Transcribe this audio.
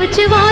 बचवा